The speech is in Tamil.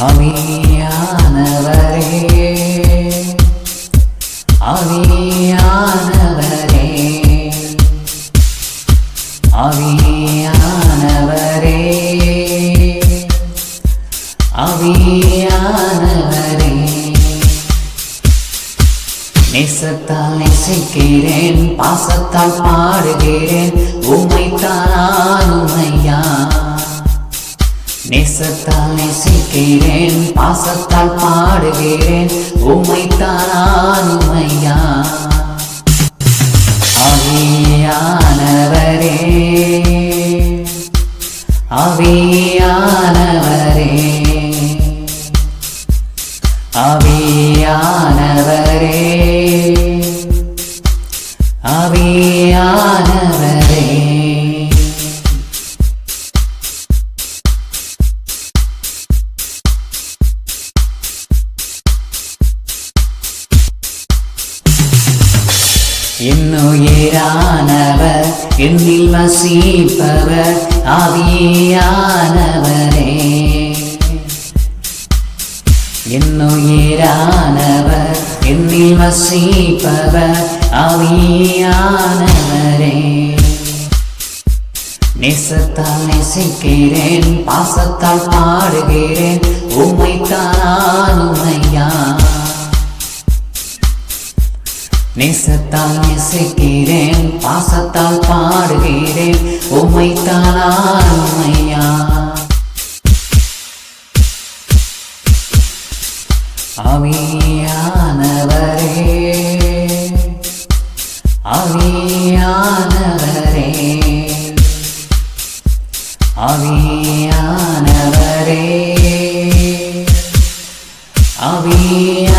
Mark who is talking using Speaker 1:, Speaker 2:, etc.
Speaker 1: ஆவியானவரே ஆவியானவரே ஆவியானவரே ஆவியானவரே நேசத்தால் நேசிக்கிறேன் பாசத்தால் பாடுகிறேன். நேசத்தால் நேசிக்கிறேன் பாசத்தால் பாடுகிறேன் உம்மைத்தான் உமையா. அவியானவரே அவியானவரே. அவியானவரே ஆவியானவரே என்னுயிரானவர் என்னில் வசிப்பவர் ஆவியானவரே. என்னுயிரானவர் என்னில் வசிப்பவர் ஆவியானவரே. நேசத்தால் நேசிக்கிறேன் பாசத்தால் பாடுகிறேன் உம்மைத்தான் நேசத்தால் நேசிக்கிறேன் பாசத்தால் பாடுகிறேன் உம்மைத்தான் உமையா. அவியானவரே அவியானவரே. ஆவியானவரே ஆவியானவரே